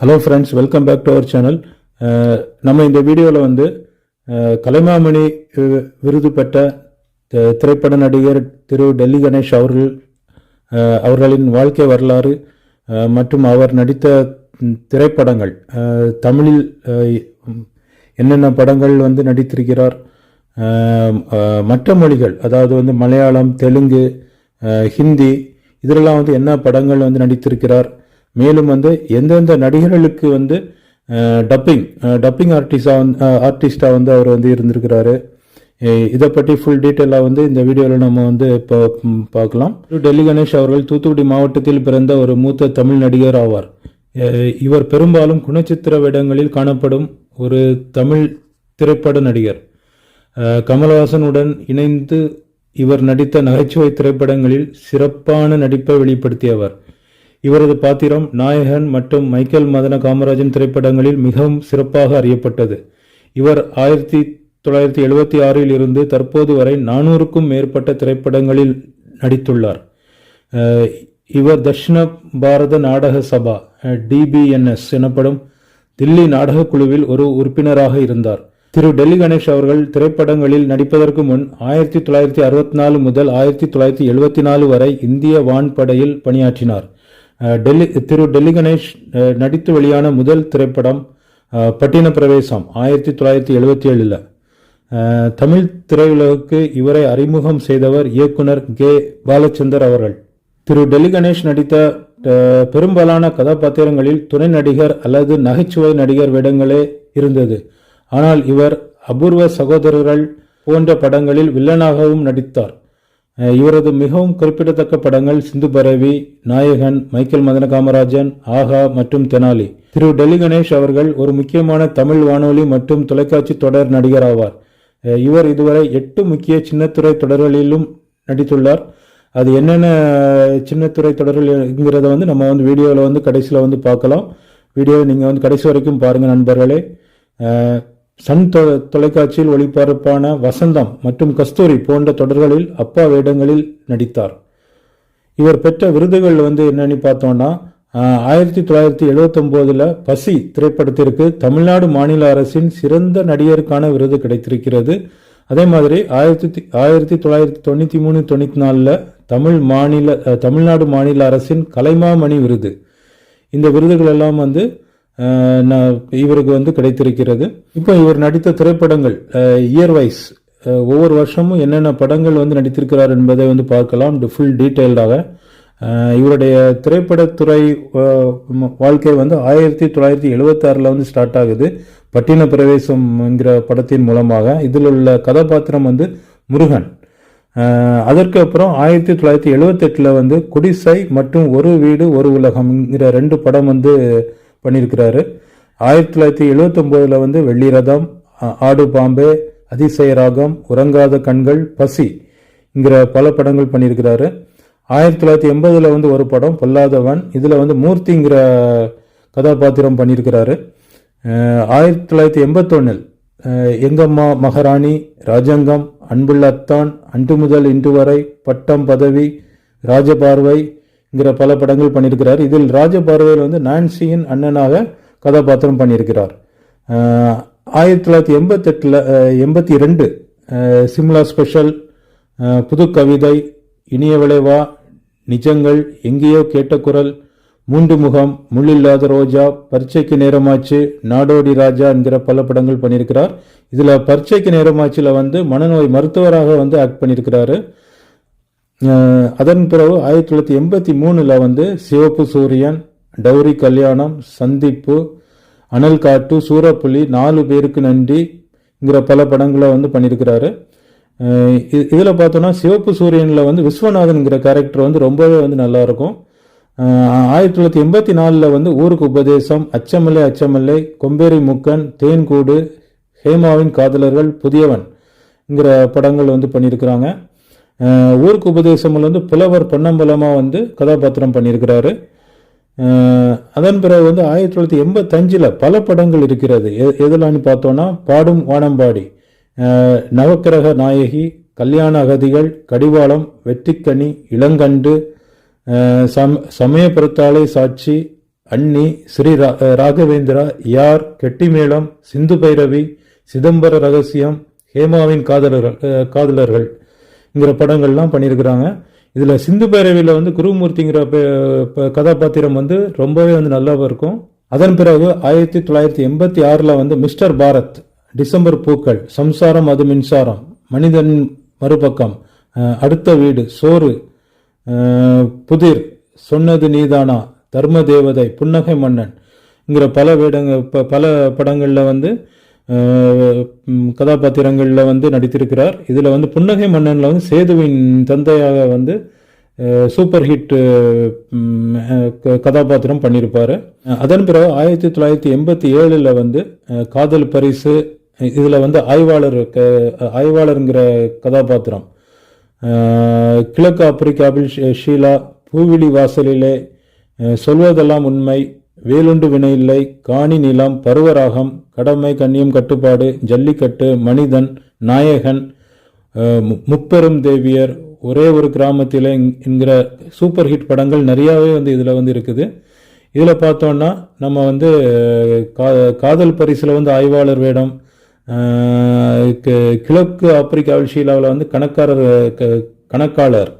Hello friends welcome back to our channel நம்ம இந்த வீடியோவில் வந்து uh, கலைமாமணி uh, விருது பெற்ற திரைப்பட நடிகர் திரு டெல்லி கணேஷ் அவர்கள் uh, அவர்களின் வாழ்க்கை வரலாறு மற்றும் அவர் நடித்த திரைப்படங்கள் தமிழில் என்னென்ன படங்கள் வந்து நடித்திருக்கிறார் மற்ற மொழிகள் அதாவது வந்து மலையாளம் தெலுங்கு ஹிந்தி இதிலெல்லாம் வந்து என்ன படங்கள் வந்து நடித்திருக்கிறார் மேலும் வந்து எந்தெந்த நடிகர்களுக்கு வந்து டப்பிங் டப்பிங் ஆர்டிஸ்டாக வந்து ஆர்டிஸ்டாக வந்து அவர் வந்து இருந்திருக்கிறாரு. இதை பற்றி ஃபுல் டீட்டெயிலாக வந்து இந்த வீடியோவில் நம்ம வந்து இப்போ பார்க்கலாம். டெல்லி கணேஷ் அவர்கள் தூத்துக்குடி மாவட்டத்தில் பிறந்த ஒரு மூத்த தமிழ் நடிகர் ஆவார். இவர் பெரும்பாலும் குணச்சித்திர வேடங்களில் காணப்படும் ஒரு தமிழ் திரைப்பட நடிகர். கமல்ஹாசனுடன் கமலஹாசனுடன் இணைந்து இவர் நடித்த நகைச்சுவை திரைப்படங்களில் சிறப்பான நடிப்பை வெளிப்படுத்தியவர். இவரது பாத்திரம் நாயகன் மற்றும் மைக்கேல் மதன காமராஜன் திரைப்படங்களில் மிகவும் சிறப்பாக அறியப்பட்டது. இவர் ஆயிரத்தி தொள்ளாயிரத்தி எழுபத்தி ஆறில் இருந்து தற்போது வரை நானூறுக்கும் மேற்பட்ட திரைப்படங்களில் நடித்துள்ளார். இவர் தட்சிண பாரத நாடக சபா டிபிஎன்எஸ் எனப்படும் தில்லி நாடக குழுவில் ஒரு உறுப்பினராக இருந்தார். திரு டெல்லி கணேஷ் அவர்கள் திரைப்படங்களில் நடிப்பதற்கு முன் ஆயிரத்தி தொள்ளாயிரத்தி அறுபத்தி நாலு முதல் ஆயிரத்தி தொள்ளாயிரத்தி எழுபத்தி நாலு வரை இந்திய வான்படையில் பணியாற்றினார். டெல்லி திரு டெல்லி கணேஷ் நடித்து வெளியான முதல் திரைப்படம் பட்டின பிரவேசம் ஆயிரத்தி தொள்ளாயிரத்தி எழுபத்தி ஏழில். தமிழ் திரையுலகுக்கு இவரை அறிமுகம் செய்தவர் இயக்குனர் கே. பாலச்சந்தர் அவர்கள். திரு டெல்லி கணேஷ் நடித்த பெரும்பாலான கதாபாத்திரங்களில் துணை நடிகர் அல்லது நகைச்சுவை நடிகர் வேடங்களே இருந்தது. ஆனால் இவர் அபூர்வ சகோதரர்கள் போன்ற படங்களில் வில்லனாகவும் நடித்தார். இவரது மிகவும் குறிப்பிடத்தக்க படங்கள் சிந்து பரவி நாயகன் மைக்கேல் மதன காமராஜன் ஆகா மற்றும் தெனாலி. திரு டெல்லி கணேஷ் அவர்கள் ஒரு முக்கியமான தமிழ் வானொலி மற்றும் தொலைக்காட்சி தொடர் நடிகர் ஆவார் இவர் இதுவரை எட்டு முக்கிய சின்னத்துறை தொடர்களிலும் நடித்துள்ளார். அது என்னென்ன சின்னத்துறை தொடர்கள்ங்கிறத வந்து நம்ம வந்து வீடியோவில் வந்து கடைசியில் வந்து பார்க்கலாம். வீடியோவை நீங்கள் வந்து கடைசி வரைக்கும் பாருங்கள் நண்பர்களே. சன் தொ தொலைக்காட்சியில் ஒளிபரப்பான வசந்தம் மற்றும் கஸ்தூரி போன்ற தொடர்களில் அப்பா வேடங்களில் நடித்தார். இவர் பெற்ற விருதுகள் வந்து என்னன்னு பார்த்தோம்னா ஆயிரத்தி தொள்ளாயிரத்தி எழுபத்தொம்போதில் பசி திரைப்படத்திற்கு தமிழ்நாடு மாநில அரசின் சிறந்த நடிகருக்கான விருது கிடைத்திருக்கிறது. அதே மாதிரி ஆயிரத்தி ஆயிரத்தி தொள்ளாயிரத்தி தொண்ணூற்றி மூணு தொண்ணூற்றி நாலில் தமிழ் மாநில தமிழ்நாடு மாநில அரசின் கலைமாமணி விருது. இந்த விருதுகள் எல்லாம் வந்து இவருக்கு வந்து கிடைத்திருக்கிறது. இப்போ இவர் நடித்த திரைப்படங்கள் இயர் வைஸ் ஒவ்வொரு வருஷமும் என்னென்ன படங்கள் வந்து நடித்திருக்கிறார் என்பதை வந்து பார்க்கலாம். ஃபுல் டீட்டெயில்டாக இவருடைய திரைப்படத்துறை வாழ்க்கை வந்து ஆயிரத்தி தொள்ளாயிரத்தி எழுபத்தாறில் வந்து ஸ்டார்ட் ஆகுது. பட்டின பிரவேசம் என்கிற படத்தின் மூலமாக. இதில் உள்ள கதாபாத்திரம் வந்து முருகன். அதற்கு அப்புறம் ஆயிரத்தி தொள்ளாயிரத்தி எழுபத்தெட்டில் வந்து குடிசை மற்றும் ஒரு வீடு ஒரு உலகம்ங்கிற ரெண்டு படம் வந்து பண்ணியிருக்கிறாரு ஆயிரத்தி தொள்ளாயிரத்தி எழுவத்தொம்போதில் வந்து வெள்ளி ரதம் ஆடு பாம்பே அதிசய ராகம் உறங்காத கண்கள் பசிங்கிற பல படங்கள் பண்ணியிருக்கிறாரு ஆயிரத்தி தொள்ளாயிரத்தி எண்பதில் வந்து ஒரு படம் பொல்லாதவன். இதில் வந்து மூர்த்திங்கிற கதாபாத்திரம் பண்ணியிருக்கிறாரு ஆயிரத்தி தொள்ளாயிரத்தி எண்பத்தொன்னில் எங்கம்மா மகாராணி ராஜங்கம் அன்புள்ள அத்தான் அன்று முதல் இன்று வரை பட்டம் பதவி ராஜபார்வை என்கிற பல படங்கள் பண்ணியிருக்கிறார். இதில் ராஜபார்வையில் வந்து நான்சியின் அண்ணனாக கதாபாத்திரம் பண்ணியிருக்கிறார். ஆயிரத்தி தொள்ளாயிரத்தி எண்பத்தெட்டில் எண்பத்தி ரெண்டு சிம்லா ஸ்பெஷல் புது கவிதை இனிய விளைவா நிஜங்கள் எங்கேயோ கேட்ட குரல் மூன்று முகம் முள்ளில்லாத ரோஜா பரீட்சைக்கு நேரமாச்சு நாடோடி ராஜா என்கிற பல படங்கள் பண்ணியிருக்கிறார். இதில் பரீட்சைக்கு நேரமாச்சில் வந்து மனநோய் மருத்துவராக வந்து ஆக்ட் பண்ணியிருக்கிறாரு. அதன் பிறகு ஆயிரத்தி தொள்ளாயிரத்தி எண்பத்தி மூணில் வந்து சிவப்பு சூரியன் டௌரி கல்யாணம் சந்திப்பு அனல் காட்டு சூரப்புலி நாலு பேருக்கு நன்றிங்கிற பல படங்களை வந்து பண்ணியிருக்கிறாரு. இதில் பார்த்தோன்னா சிவப்பு சூரியனில் வந்து விஸ்வநாதன்ங்கிற கேரக்டர் வந்து ரொம்பவே வந்து நல்லா இருக்கும் ஆயிரத்தி தொள்ளாயிரத்தி எண்பத்தி நாலில் வந்து ஊருக்கு உபதேசம் அச்சமில்லை அச்சமில்லை கொம்பேரி முக்கன் தேன்கூடு ஹேமாவின் காதலர்கள் புதியவன்ங்கிற படங்கள் வந்து பண்ணியிருக்கிறாங்க. ஊருக்கு உபதேசம்ல வந்து புலவர் பொன்னம்பலமாக வந்து கதாபாத்திரம் பண்ணியிருக்கிறாரு. அதன் பிறகு வந்து ஆயிரத்தி தொள்ளாயிரத்தி எண்பத்தஞ்சில் பல படங்கள் இருக்கிறது. எ- எதுலான்னு பார்த்தோன்னா பாடும் வானம்பாடி. நவக்கிரக நாயகி கல்யாண அகதிகள் கடிவாளம் வெற்றிக்கனி இளங்கண்டு சம் சம சமயபுரத்தாலை சாட்சி அன்னி ஸ்ரீ ரா- ராகவேந்திரா யார் கெட்டிமேளம் சிந்து பைரவி சிதம்பர ரகசியம் ஹேமாவின் காதலர்கள் காதலர்கள். ங்கிற படங்கள்லாம் பண்ணியிருக்கிறாங்க இதில் சிந்து பேரவையில் வந்து குருமூர்த்திங்கிற கதாபாத்திரம் வந்து ரொம்பவே வந்து நல்லா இருக்கும். அதன் பிறகு ஆயிரத்தி தொள்ளாயிரத்தி எண்பத்தி ஆறில் வந்து மிஸ்டர் பாரத் டிசம்பர் பூக்கள் சம்சாரம் அது மின்சாரம் மனிதன் மறுபக்கம் அடுத்த வீடு சோறு புதிர் சொன்னது நீதானா தர்ம தேவதை புன்னகை மன்னன்ங்கிற பல வேடங்க ப- பல படங்களில் வந்து கதாபாத்திரங்களில் வந்து நடித்திருக்கிறார். இதில் வந்து புன்னகை மன்னனில் வந்து சேதுவின் தந்தையாக வந்து சூப்பர் ஹிட் க- கதாபாத்திரம் பண்ணியிருப்பார். அதன் பிறகு ஆயிரத்தி தொள்ளாயிரத்தி எண்பத்தி ஏழில் வந்து காதல் பரிசு இதில் வந்து ஆய்வாளர் க- ஆய்வாளருங்கிற கதாபாத்திரம். கிழக்கு ஆப்பிரிக்காவில் ஷீ- ஷீலா பூவிழி வாசலிலே சொல்வதெல்லாம் உண்மை வேலுண்டு வினையில்லை காணி நிலம் பருவராகம் கடமை கண்ணியம் கட்டுப்பாடு ஜல்லிக்கட்டு மனிதன் நாயகன் முப்பெரும் தேவியர் ஒரே ஒரு கிராமத்தில் என்கிற சூப்பர் ஹிட் படங்கள் நிறையாவே வந்து இதில் வந்து இருக்குது. இதில் பார்த்தோன்னா நம்ம வந்து கா காதல் பரிசில் வந்து ஆய்வாளர் வேடம் கி- கிழக்கு ஆப்பிரிக்காவில் ஷீலாவில் வந்து கணக்காரர் க- கணக்காளர்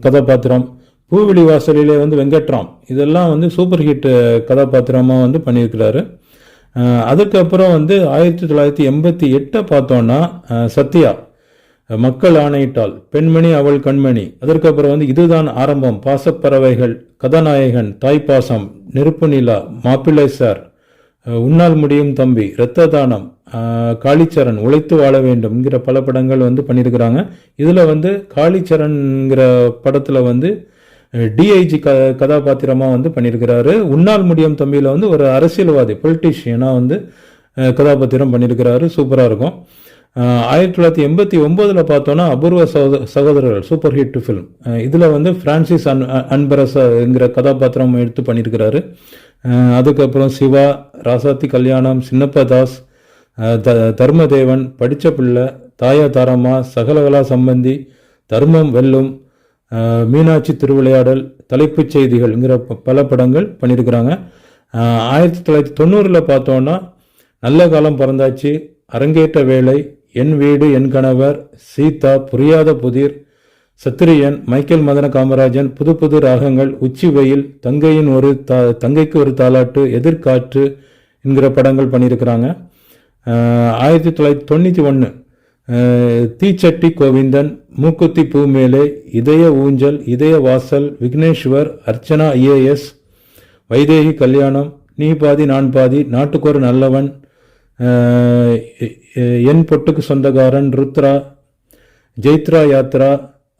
கதாபாத்திரம். பூவிழி வாசலிலே வந்து வெங்கட்ராம். இதெல்லாம் வந்து சூப்பர் ஹிட் கதாபாத்திரமாக வந்து பண்ணியிருக்கிறாரு. அதுக்கப்புறம் வந்து ஆயிரத்தி தொள்ளாயிரத்தி எண்பத்தி எட்டை பார்த்தோன்னா சத்யா மக்கள் ஆணையிட்டால் பெண்மணி அவள் கண்மணி. அதற்கப்புறம் வந்து இதுதான் ஆரம்பம். பாசப்பறவைகள் கதாநாயகன் தாய்ப்பாசம் நெருப்பு நிலா மாப்பிள்ளை சார் உன்னால் முடியும் தம்பி இரத்த தானம் காளிச்சரண் உழைத்து வாழ வேண்டும்ங்கிற பல படங்கள் வந்து பண்ணியிருக்கிறாங்க. இதில் வந்து காளிச்சரண்ங்கிற படத்தில் வந்து டிஐஜி க கதாபாத்திரமாக வந்து பண்ணியிருக்கிறாரு உன்னால் முடியும் தம்பியில் வந்து ஒரு அரசியல்வாதி பொலிட்டிஷியனாக வந்து கதாபாத்திரம் பண்ணியிருக்கிறாரு சூப்பராக இருக்கும். ஆயிரத்தி தொள்ளாயிரத்தி எண்பத்தி ஒம்போதில் பார்த்தோன்னா அபூர்வ சகோத சகோதரர்கள் சூப்பர் ஹிட் ஃபிலிம் இதில் வந்து ஃப்ரான்சிஸ் அன் அன்பரசங்கிற கதாபாத்திரம் எடுத்து பண்ணியிருக்கிறாரு அதுக்கப்புறம் சிவா ராசாத்தி கல்யாணம் சின்னப்பதாஸ் த தர்மதேவன் படித்த பிள்ளை தாயா தாரம்மா சகலகலா சம்பந்தி தர்மம் வெல்லும் மீனாட்சி திருவிளையாடல் தலைப்புச் செய்திகள்ங்கிற ப- பல படங்கள் பண்ணியிருக்கிறாங்க ஆயிரத்தி தொள்ளாயிரத்தி தொண்ணூறில் பார்த்தோன்னா நல்ல காலம் பிறந்தாச்சு. அரங்கேற்ற வேலை என் வீடு என் கணவர் சீதா புரியாத புதிர் சத்திரியன் மைக்கேல் மதன காமராஜன் புது புது ராகங்கள் உச்சி வெயில் தங்கையின் ஒரு தா தங்கைக்கு ஒரு தாலாட்டு எதிர்காற்று என்கிற படங்கள் பண்ணியிருக்கிறாங்க ஆயிரத்தி தொள்ளாயிரத்தி தொண்ணூற்றி ஒன்று தீச்சட்டி கோவிந்தன் மூக்குத்தி பூமேலே இதய ஊஞ்சல் இதய வாசல் விக்னேஸ்வர் அர்ச்சனா ஐஏஎஸ் வைதேகி கல்யாணம் நீ பாதி நான் பாதி நாட்டுக்கொரு நல்லவன் என் பொட்டுக்கு சொந்தக்காரன் ருத்ரா ஜெயித்ரா யாத்ரா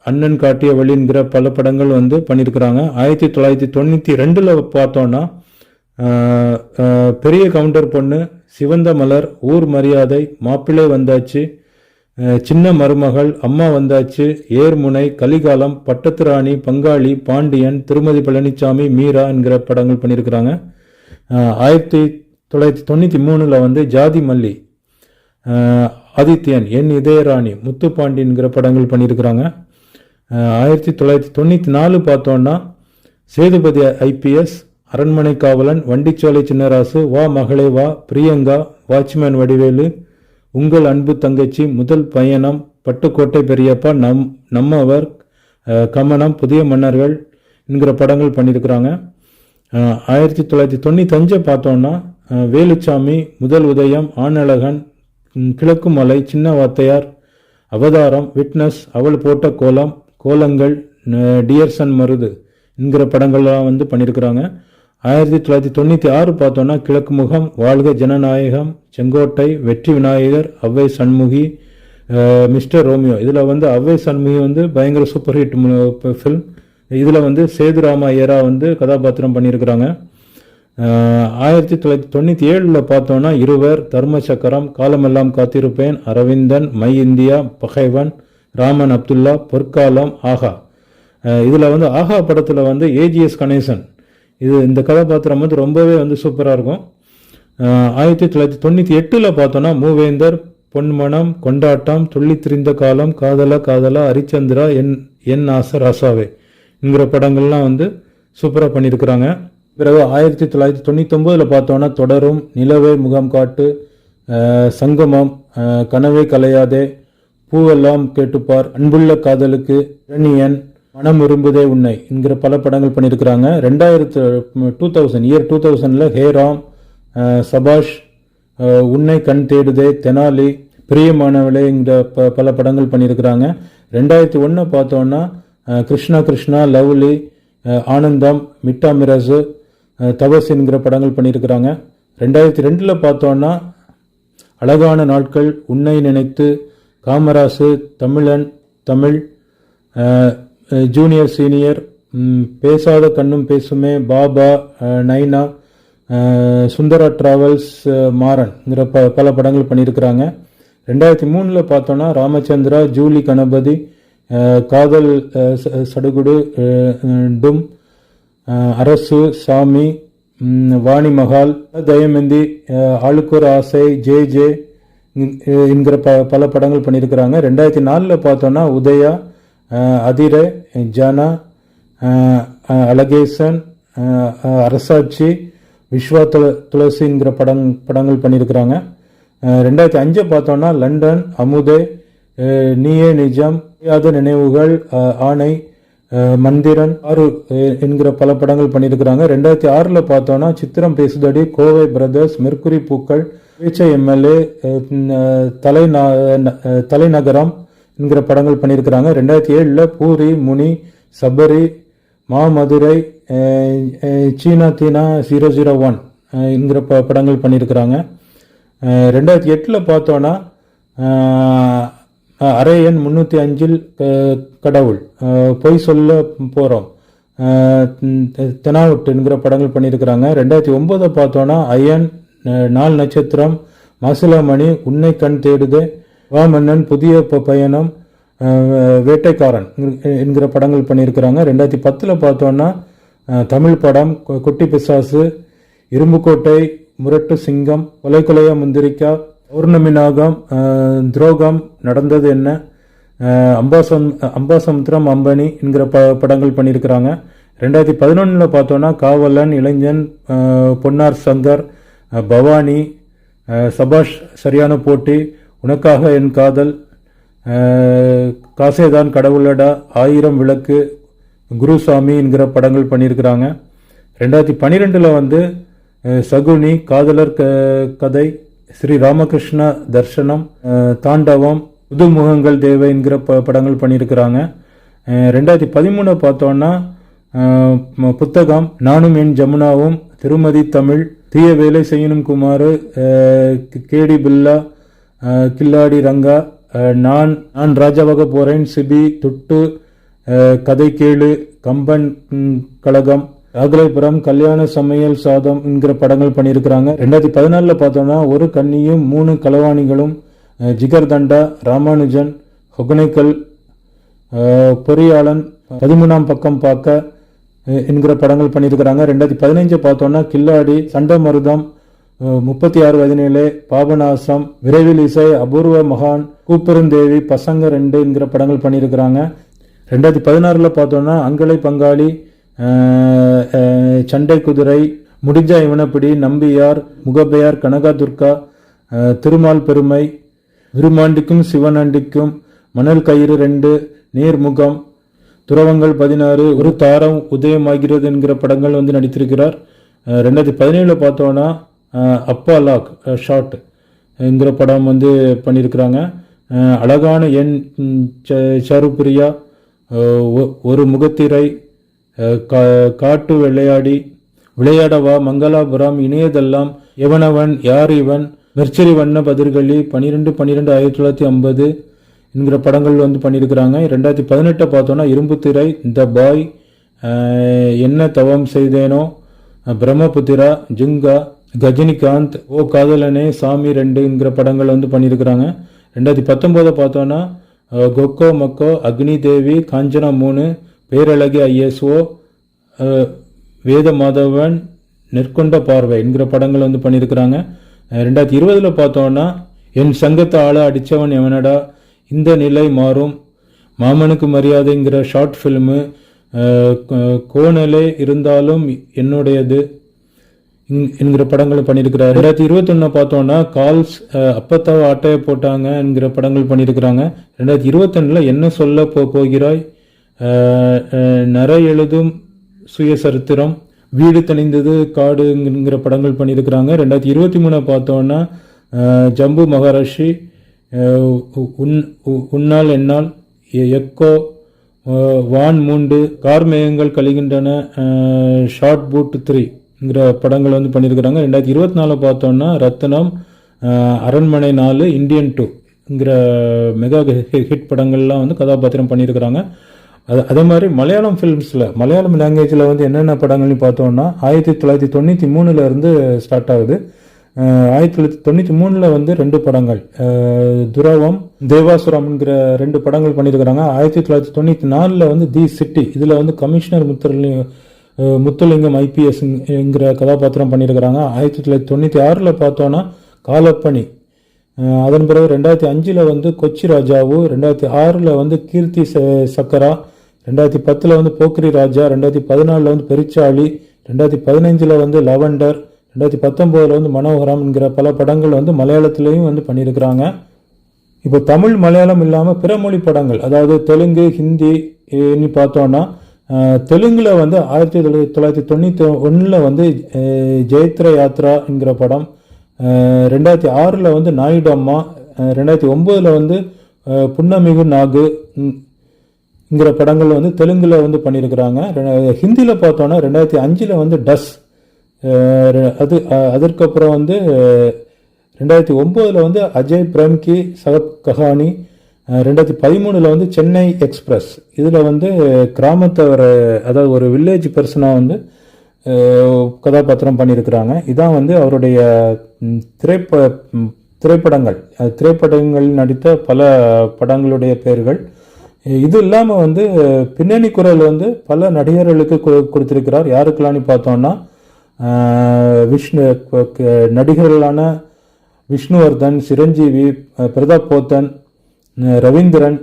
அண்ணன் காட்டிய வழிங்கிற பல படங்கள் வந்து பண்ணியிருக்கிறாங்க. ஆயிரத்தி தொள்ளாயிரத்தி தொண்ணூற்றி ரெண்டில் பார்த்தோன்னா பெரிய கவுண்டர் பொண்ணு சிவந்த மலர் ஊர் மரியாதை மாப்பிள்ளை வந்தாச்சு. சின்ன மருமகள் அம்மா வந்தாச்சு ஏர்முனை கலிகாலம் பட்டத்து ராணி பங்காளி பாண்டியன் திருமதி பழனிசாமி மீரா என்கிற படங்கள் பண்ணியிருக்கிறாங்க. ஆயிரத்தி தொள்ளாயிரத்தி தொண்ணூற்றி மூணில் வந்து ஜாதி மல்லி ஆதித்யன் என் இதயராணி முத்துப்பாண்டியன்கிற படங்கள் பண்ணியிருக்கிறாங்க. ஆயிரத்தி தொள்ளாயிரத்தி தொண்ணூற்றி நாலு பார்த்தோன்னா சேதுபதி ஐபிஎஸ் அரண்மனை காவலன் வண்டிச்சோலை சின்னராசு வா மகளே வா பிரியங்கா வாட்ச்மேன் வடிவேலு உங்கள் அன்பு தங்கச்சி முதல் பயணம் பட்டுக்கோட்டை பெரியப்பா நம் நம்மவர் அஹ், கமனம் புதிய மன்னர்கள் என்கிற படங்கள் பண்ணியிருக்கிறாங்க. ஆயிரத்தி தொள்ளாயிரத்தி தொண்ணூத்தஞ்சை பார்த்தோன்னா வேலுச்சாமி முதல் உதயம் ஆனழகன் கிழக்கு மலை சின்ன வாத்தையார் அவதாரம் விட்னஸ் அவள் போட்ட கோலம் கோலங்கள் டியர்சன் மருது என்கிற படங்கள்லாம் வந்து பண்ணியிருக்கிறாங்க. ஆயிரத்தி தொள்ளாயிரத்தி தொண்ணூற்றி ஆறு பார்த்தோன்னா கிழக்கு முகம் வாழ்க ஜனநாயகம் செங்கோட்டை வெற்றி விநாயகர் அவ்வை சண்முகி மிஸ்டர் ரோமியோ. இதில் வந்து அவ்வை சண்முகி வந்து பயங்கர சூப்பர் ஹிட் ஃபில்ம் இதில் வந்து சேதுராமா ஐயரா வந்து கதாபாத்திரம் பண்ணியிருக்கிறாங்க. ஆயிரத்தி தொள்ளாயிரத்தி தொண்ணூற்றி ஏழில் பார்த்தோன்னா இருவர் தர்ம சக்கரம் காலமெல்லாம் காத்திருப்பேன் அரவிந்தன் மை இந்தியா பகைவன் ராமன் அப்துல்லா பொற்காலம் ஆகா. இதில் வந்து ஆஹா படத்தில் வந்து ஏஜிஎஸ் கணேசன் இது இந்த கதாபாத்திரம் வந்து ரொம்பவே வந்து சூப்பராக இருக்கும். ஆயிரத்தி தொள்ளாயிரத்தி தொண்ணூற்றி எட்டில் பார்த்தோன்னா மூவேந்தர் பொன்மனம் கொண்டாட்டம் துள்ளி திரிந்த காலம் காதலா காதலா ஹரிச்சந்திரா என் என் ஆசை ராசாவே என்கிற படங்கள்லாம் வந்து சூப்பராக பண்ணியிருக்கிறாங்க. பிறகு ஆயிரத்தி தொள்ளாயிரத்தி தொண்ணூத்தொம்பதில் பார்த்தோன்னா தொடரும் நிலவே முகம் காட்டு சங்கமம் கனவே கலையாதே பூவெல்லாம் கேட்டுப்பார் அன்புள்ள காதலுக்கு இரணியன் மனம் விரும்புதே உன்னை என்கிற பல படங்கள் பண்ணியிருக்கிறாங்க. ரெண்டாயிரத்து டூ தௌசண்ட் இயர் டூ தௌசண்டில் ஹேராம் ராம் சபாஷ் உன்னை கண் தேடுதே தெனாலி பிரியமானவளேங்கிற ப பல படங்கள் பண்ணியிருக்கிறாங்க. ரெண்டாயிரத்தி ஒன்று பார்த்தோன்னா கிருஷ்ணா கிருஷ்ணா லவ்லி ஆனந்தம் மிட்டா மிராசு அஹ், என்கிற படங்கள் பண்ணியிருக்கிறாங்க. ரெண்டாயிரத்தி ரெண்டில் பார்த்தோன்னா அழகான நாட்கள் உன்னை நினைத்து காமராசு தமிழன் தமிழ் ஜூனியர் சீனியர் பேசாத கண்ணும் பேசுமே பாபா நைனா சுந்தரா டிராவல்ஸ் மாறன்ங்கிற ப பல படங்கள் பண்ணியிருக்கிறாங்க. ரெண்டாயிரத்தி மூணில் பார்த்தோன்னா ராமச்சந்திரா ஜூலி கணபதி காதல் சடுகுடு டும் அரசு சாமி வாணி மகால் தயமந்தி அஹ், ஆளுக்கொரு ஆசை ஜே ஜே என்கிற ப பல படங்கள் பண்ணியிருக்கிறாங்க. ரெண்டாயிரத்தி நாலில் பார்த்தோன்னா உதயா அதிர ஜனா அலகேசன் அரசாட்சி விஸ்வா துள துளசிங்கிற படங் படங்கள் பண்ணியிருக்கிறாங்க. ரெண்டாயிரத்தி அஞ்சு பார்த்தோன்னா லண்டன் அமுதே நீயே நிஜம் தெரியாத நினைவுகள் ஆணை மந்திரன் ஆறு என்கிற பல படங்கள் பண்ணியிருக்கிறாங்க. ரெண்டாயிரத்தி ஆறில் பார்த்தோன்னா சித்திரம் பேசுதடி கோவை பிரதர்ஸ் மெர்க்குரி பூக்கள் பேச்சை எம்எல்ஏ தலை தலைநகரம் என்கிற படங்கள் பண்ணியிருக்கிறாங்க. ரெண்டாயிரத்தி ஏழில் Puri Muni Sabari Maamadurai Cheena Thaana zero zero one என்கிற ப படங்கள் பண்ணியிருக்கிறாங்க. ரெண்டாயிரத்தி எட்டில் பார்த்தோன்னா அரை எண் முந்நூற்றி அஞ்சில் கடவுள் பொய் சொல்ல போகிறோம் தெனாவுட் என்கிற படங்கள் பண்ணியிருக்கிறாங்க. ரெண்டாயிரத்தி ஒன்பதை பார்த்தோன்னா அயன் நாள் நட்சத்திரம் மசிலாமணி உன்னை கண் தேடுதே வா மன்னன் புதிய ப- பயணம் வேட்டைக்காரன் என்கிற- படங்கள் பண்ணியிருக்கிறாங்க. ரெண்டாயிரத்தி பத்தில் பார்த்தோன்னா தமிழ் படம் கொ- குட்டி பிசாசு இரும்புக்கோட்டை முரட்டு சிங்கம் கொலைக்கொலையா முந்திரிக்கா பௌர்ணமி நாகம் துரோகம் நடந்தது என்ன அம்பாசம் அம்பாசமுத்திரம் அம்பனி என்கிற ப படங்கள் பண்ணியிருக்கிறாங்க. ரெண்டாயிரத்தி பதினொன்றில் பார்த்தோன்னா காவலன் இளைஞன் பொன்னார் சங்கர் பவானி சபாஷ் சரியான போட்டி உனக்காக என் காதல் காசேதான் கடவுளடா ஆயிரம் விளக்கு குருசாமி என்கிற படங்கள் பண்ணியிருக்கிறாங்க. ரெண்டாயிரத்தி பன்னிரெண்டில் வந்து சகுனி காதலர் க- கதை ஸ்ரீ ராமகிருஷ்ண தர்சனம் தாண்டவம் புதுமுகங்கள் தேவை என்கிற ப படங்கள் பண்ணியிருக்கிறாங்க. ரெண்டாயிரத்தி பதிமூணு பார்த்தோன்னா புத்தகம் நானும் என் ஜமுனாவும் திருமதி தமிழ் தீய வேலை செய்யணும் குமார் கேடி பில்லா கில்லாடி ரங்கா நான் நான் ராஜாவாக போகிறேன் சிபி துட்டு கதை கேளு கம்பன் கழகம் அகலைபுரம் கல்யாண சமையல் சாதம் என்கிற படங்கள் பண்ணியிருக்கிறாங்க. ரெண்டாயிரத்தி பதினாலில் பார்த்தோம்னா ஒரு கன்னியும் மூணு கலவாணிகளும் ஜிகர் தண்டா ராமானுஜன் ஒகனைக்கல் பொறியாளன் பதிமூணாம் பக்கம் பார்க்க என்கிற படங்கள் பண்ணியிருக்கிறாங்க. ரெண்டாயிரத்தி பதினைஞ்சு பார்த்தோம்னா கில்லாடி சண்டை மருதம் முப்பத்தி ஆறு பதினேழு பாபநாசம் விரைவில் இசை அபூர்வ மகான் கூப்பெருந்தேவி பசங்க ரெண்டு என்கிற படங்கள் பண்ணியிருக்கிறாங்க. ரெண்டாயிரத்தி பதினாறில் பார்த்தோன்னா அங்கலை பங்காளி சண்டை குதிரை முடிஞ்சா இவனப்பிடி நம்பியார் முகபெயார் கனகா துர்கா திருமால் பெருமை விருமாண்டிக்கும் சிவனாண்டிக்கும் மணல் கயிறு ரெண்டு நீர்முகம் துறவங்கள் பதினாறு ஒரு தாரம் உதயமாகிறது என்கிற படங்கள் வந்து நடித்திருக்கிறார். ரெண்டாயிரத்தி பதினேழில் பார்த்தோன்னா அப்பா லாக் ஷார்ட். என்கிற படம் வந்து பண்ணியிருக்கிறாங்க அழகான என் ச- சருப்பிரியா ஒ- ஒரு முகத்திரை கா- காட்டு விளையாடி விளையாடவா மங்களாபுரம் இணையதெல்லாம் எவனவன் யார் இவன் மெர்ச்சரி வண்ண பதிர்களி பன்னிரெண்டு பன்னிரெண்டு ஆயிரத்தி தொள்ளாயிரத்தி ஐம்பது என்கிற படங்கள் வந்து பண்ணியிருக்கிறாங்க ரெண்டாயிரத்தி பதினெட்டை பார்த்தோன்னா இரும்புத்திரை த பாய் என்ன தவம் செய்தேனோ பிரம்மபுத்திரா ஜுங்கா கஜினிகாந்த் ஓ காதலனே சாமி ரெண்டுங்கிற படங்கள் வந்து பண்ணியிருக்கிறாங்க. ரெண்டாயிரத்தி பத்தொம்போதை பார்த்தோன்னா கொக்கோ மக்கோ அக்னி தேவி காஞ்சனா மூணு பேரழகி ஐஎஸ்ஓ வேத மாதவன் நெற்கொண்ட பார்வை என்கிற படங்கள் வந்து பண்ணியிருக்கிறாங்க. ரெண்டாயிரத்தி இருபதில் பார்த்தோன்னா என் சங்கத்தை ஆள அடித்தவன் எவனடா இந்த நிலை மாறும். மாமனுக்கு மரியாதைங்கிற ஷார்ட் ஃபிலிமு கோணலே இருந்தாலும் என்னுடையது. என்கிற படங்கள் பண்ணியிருக்கிறாரு ரெண்டாயிரத்தி இருபத்தொன்னு பார்த்தோம்னா கால்ஸ் அப்பத்தாவை அப்பத்தாவ ஆட்டைய போட்டாங்க என்கிற படங்கள் பண்ணியிருக்கிறாங்க ரெண்டாயிரத்தி இருபத்தொன்னில் என்ன சொல்ல போ போகிறாய்? அஹ், நர எழுதும் சுயசரித்திரம் வீடு தணிந்தது காடுங்கிற படங்கள் பண்ணியிருக்கிறாங்க ரெண்டாயிரத்தி இருபத்தி மூணு பார்த்தோன்னா ஜம்பு மகாராஷி உன் உன்னால் என்னால் எ- எக்கோ வான் மூண்டு கார்மேகங்கள் கழிகின்றன ஷார்ட் பூட் த்ரீ. ங்கிற படங்கள் வந்து பண்ணியிருக்கிறாங்க. ரெண்டாயிரத்தி இருபத்தி நாலு பார்த்தோன்னா ரத்னம் அரண்மனை நாலு இந்தியன் டூங்கிற மெகா ஹிட் படங்கள்லாம் வந்து கதாபாத்திரம் பண்ணியிருக்கிறாங்க. அது அதே மாதிரி மலையாளம் ஃபிலிம்ஸில் மலையாளம் லாங்குவேஜில் வந்து என்னென்ன படங்கள்னு பார்த்தோம்னா ஆயிரத்தி தொள்ளாயிரத்தி தொண்ணூற்றி மூணுலேருந்து ஸ்டார்ட் ஆகுது. ஆயிரத்தி தொள்ளாயிரத்தி தொண்ணூற்றி மூணில் வந்து ரெண்டு படங்கள். துரவம் தேவாசுரம்ங்கிற ரெண்டு படங்கள் பண்ணியிருக்கிறாங்க. ஆயிரத்தி தொள்ளாயிரத்தி தொண்ணூற்றி நாலில் வந்து தி சிட்டி இதில் வந்து கமிஷனர் முத்துரலி முத்துலிங்கம் முத்துலிங்கம் ஐபிஎஸ்ங்கிற கதாபாத்திரம் பண்ணியிருக்கிறாங்க ஆயிரத்தி தொள்ளாயிரத்தி தொண்ணூற்றி ஆறில் பார்த்தோன்னா காலப்பணி. அதன் பிறகு ரெண்டாயிரத்தி அஞ்சில் வந்து கொச்சி ராஜாவு ரெண்டாயிரத்தி ஆறில் வந்து கீர்த்தி ச- சக்கரா ரெண்டாயிரத்தி பத்தில் வந்து போக்ரி ராஜா ரெண்டாயிரத்தி பதினாலில் வந்து பெருச்சாளி ரெண்டாயிரத்தி பதினஞ்சில் வந்து லவண்டர் ரெண்டாயிரத்தி பத்தொம்போதில் வந்து மனோகரம்ங்கிற பல படங்கள் வந்து மலையாளத்துலேயும் வந்து பண்ணியிருக்கிறாங்க இப்போ தமிழ் மலையாளம் இல்லாமல் பிற மொழி படங்கள் அதாவது தெலுங்கு ஹிந்தி இனி பார்த்தோன்னா தெலுங்கில் வந்து ஆயிரத்தி தொள்ளாயிரத்தி தொள்ளாயிரத்தி தொண்ணூற்றி ஒன்றில் வந்து ஜெயத்ர யாத்ராங்கிற படம் ரெண்டாயிரத்தி ஆறில் வந்து நாயுடு அம்மா ரெண்டாயிரத்தி ஒம்போதில் வந்து புன்னமிகு நாகு ங்கிற படங்கள் வந்து தெலுங்கில் வந்து பண்ணியிருக்கிறாங்க. ரெ- பார்த்தோன்னா ரெண்டாயிரத்தி அஞ்சில் வந்து டஸ் அது அதற்கப்புறம் வந்து ரெண்டாயிரத்தி ஒம்போதில் வந்து அஜய் பிரேம்கி சகத் கஹானி ரெண்டாயிரத்தி பதிமூணில் வந்து சென்னை எக்ஸ்பிரஸ். இதில் வந்து கிராமத்தை ஒரு அதாவது ஒரு வில்லேஜ் பர்சனாக வந்து கதாபாத்திரம் பண்ணியிருக்கிறாங்க. இதான் வந்து அவருடைய திரைப்ப திரைப்படங்கள். திரைப்படங்கள் திரைப்படங்களில் நடித்த பல படங்களுடைய பெயர்கள். இது இல்லாமல் வந்து பின்னணி குரல் வந்து பல நடிகர்களுக்கு கொ- கொடுத்திருக்கிறார். யாருக்கெல்லாம்னு பார்த்தோம்னா விஷ்ணு நடிகர்களான விஷ்ணுவர்தன் சிரஞ்சீவி பிரதாப் போத்தன் ரவீந்திரன்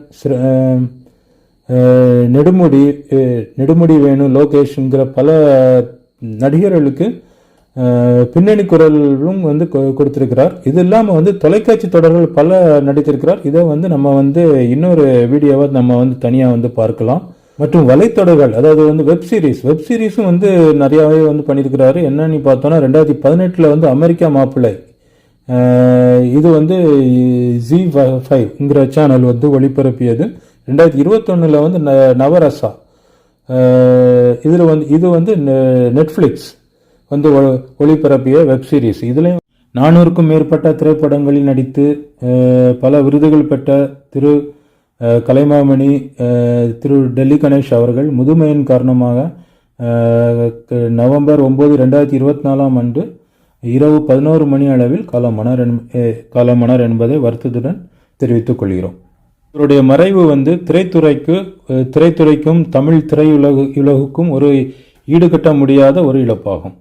நெடுமுடி நெடுமுடி வேணு லோகேஷ்ங்கிற பல நடிகர்களுக்கு பின்னணி குரலும் வந்து கொ- கொடுத்திருக்கிறார். இது இல்லாமல் வந்து தொலைக்காட்சி தொடர்கள் பல நடித்திருக்கிறார். இதை வந்து நம்ம வந்து இன்னொரு வீடியோவை நம்ம வந்து தனியாக வந்து பார்க்கலாம். மற்றும் வலைத்தொடர்கள் அதாவது வந்து வெப் சீரிஸ் வெப் சீரிஸும் வந்து நிறையாவே வந்து பண்ணியிருக்கிறாரு. என்னன்னு பார்த்தோன்னா ரெண்டாயிரத்தி பதினெட்டில் வந்து அமெரிக்கா மாப்பிள்ளை இது வந்து ஜி ஃபைவ்ங்கிற சேனல் வந்து ஒளிபரப்பியது. ரெண்டாயிரத்தி இருபத்தொன்னில் வந்து ந- நவரசா. இதில் வந்து இது வந்து நெட்ஃப்ளிக்ஸ் வந்து ஒ- ஒளிபரப்பிய வெப் சீரிஸ் இதுலேயும் நானூறுக்கும் மேற்பட்ட திரைப்படங்களில் நடித்து பல விருதுகள் பெற்ற திரு கலைமாமணி திரு டெல்லி கணேஷ் அவர்கள் முதுமையின் காரணமாக நவம்பர் ஒம்பது ரெண்டாயிரத்தி இருபத்தி நாலாம் ஆண்டு இரவு பதினோரு மணி அளவில் காலமானார் என்- காலமானார் என்பதை வருத்தத்துடன் தெரிவித்துக் கொள்கிறோம். இவருடைய மறைவு வந்து திரைத்துறைக்கு திரைத்துறைக்கும் தமிழ் திரையுலகு உலகுக்கும் ஒரு ஈடுகட்ட முடியாத ஒரு இழப்பாகும்.